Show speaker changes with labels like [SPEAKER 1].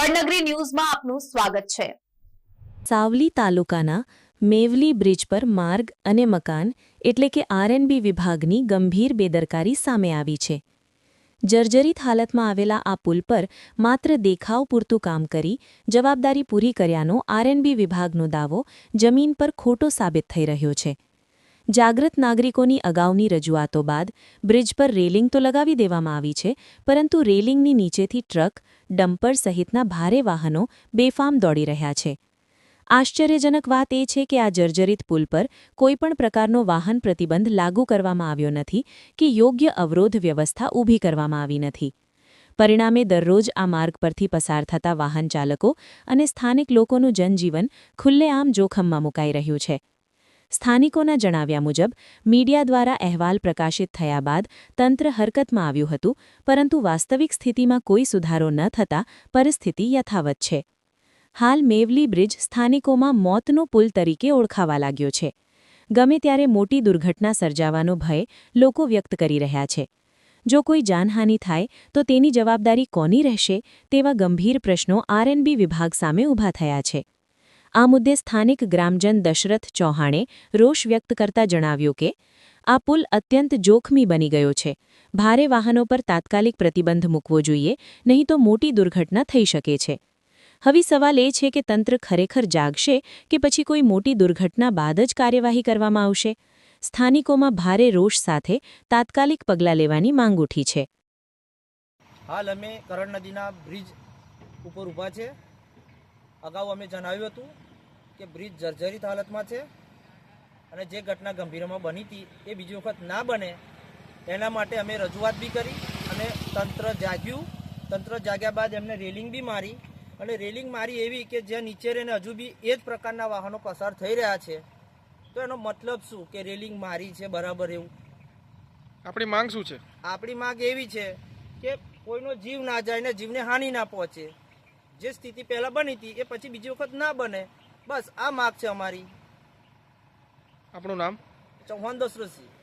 [SPEAKER 1] વડનગરી ન્યૂઝમાં આપનું સ્વાગત છે.
[SPEAKER 2] સાવલી તાલુકાના મેવલી બ્રિજ પર માર્ગ અને મકાન એટલે કે આરએનબી વિભાગની ગંભીર બેદરકારી સામે આવી છે. જર્જરિત હાલતમાં આવેલા આ પુલ પર માત્ર દેખાવ પૂરતું કામ કરી જવાબદારી પૂરી કર્યાનો આરએનબી વિભાગનો દાવો જમીન પર ખોટો સાબિત થઈ રહ્યો છે. જાગૃત નાગરિકોની અગાઉની રજૂઆતો બાદ બ્રિજ પર રેલિંગ તો લગાવી દેવામાં આવી છે, પરંતુ રેલિંગની નીચેથી ટ્રક, ડમ્પર સહિતના ભારે વાહનો બેફામ દોડી રહ્યા છે. આશ્ચર્યજનક વાત એ છે કે આ જર્જરિત પુલ પર કોઈપણ પ્રકારનો વાહન પ્રતિબંધ લાગુ કરવામાં આવ્યો નથી કે યોગ્ય અવરોધ વ્યવસ્થા ઊભી કરવામાં આવી નથી. પરિણામે દરરોજ આ માર્ગ પરથી પસાર થતા વાહન ચાલકો અને સ્થાનિક લોકોનું જનજીવન ખુલ્લેઆમ જોખમમાં મુકાઈ રહ્યું છે. સ્થાનિકોના જણાવ્યા મુજબ, મીડિયા દ્વારા અહેવાલ પ્રકાશિત થયા બાદ તંત્ર હરકતમાં આવ્યું હતું, પરંતુ વાસ્તવિક સ્થિતિમાં કોઈ સુધારો ન થતાં પરિસ્થિતિ યથાવત છે. હાલ મેવલી બ્રિજ સ્થાનિકોમાં મોતનો પુલ તરીકે ઓળખાવા લાગ્યો છે. ગમે ત્યારે મોટી દુર્ઘટના સર્જાવાનો ભય લોકો વ્યક્ત કરી રહ્યા છે. જો કોઈ જાનહાનિ થાય, તો તેની જવાબદારી કોની રહેશે તેવા ગંભીર પ્રશ્નો આરએનબી વિભાગ સામે ઊભા થયા છે. આ મુદ્દે સ્થાનિક ગ્રામજન દશરથ ચૌહાણે રોષ વ્યક્ત કરતા જણાવ્યું કે, આ પુલ અત્યંત જોખમી બની ગયો છે. ભારે વાહનો પર તાત્કાલિક પ્રતિબંધ મૂકવો જોઈએ, નહીં તો મોટી દુર્ઘટના થઈ શકે છે. હવે સવાલ એ છે કે તંત્ર ખરેખર જાગશે કે પછી કોઈ મોટી દુર્ઘટના બાદ જ કાર્યવાહી કરવામાં આવશે? સ્થાનિકોમાં ભારે રોષ સાથે તાત્કાલિક પગલાં લેવાની માંગ ઉઠી છે.
[SPEAKER 3] હાલ અમે કરણ નદીના બ્રિજ ઉપર ઊભા છે. અગાઉ અમે જણાવ્યું હતું કે બ્રિજ જર્જરિત હાલતમાં છે અને જે ઘટના ગંભીરમાં બની હતી એ બીજી વખત ના બને એના માટે અમે રજૂઆત બી કરી અને તંત્ર જાગ્યું. તંત્ર જાગ્યા બાદ એમને રેલિંગ બી મારી અને રેલિંગ મારી એવી કે જ્યાં નીચે રહીને હજુ બી એ જ પ્રકારના વાહનો પસાર થઈ રહ્યા છે. તો એનો મતલબ શું કે રેલિંગ મારી છે બરાબર એવું?
[SPEAKER 4] આપણી માંગ શું છે?
[SPEAKER 3] આપણી માંગ એવી છે કે કોઈનો જીવ ના જાય ને જીવને હાનિ ના પહોંચે. જે સ્થિતિ પહેલાં બની હતી એ પછી બીજી વખત ના બને. બસ આ માગ છે અમારી.
[SPEAKER 4] આપણું નામ?
[SPEAKER 3] ચૌહાણ દશરથસિંહ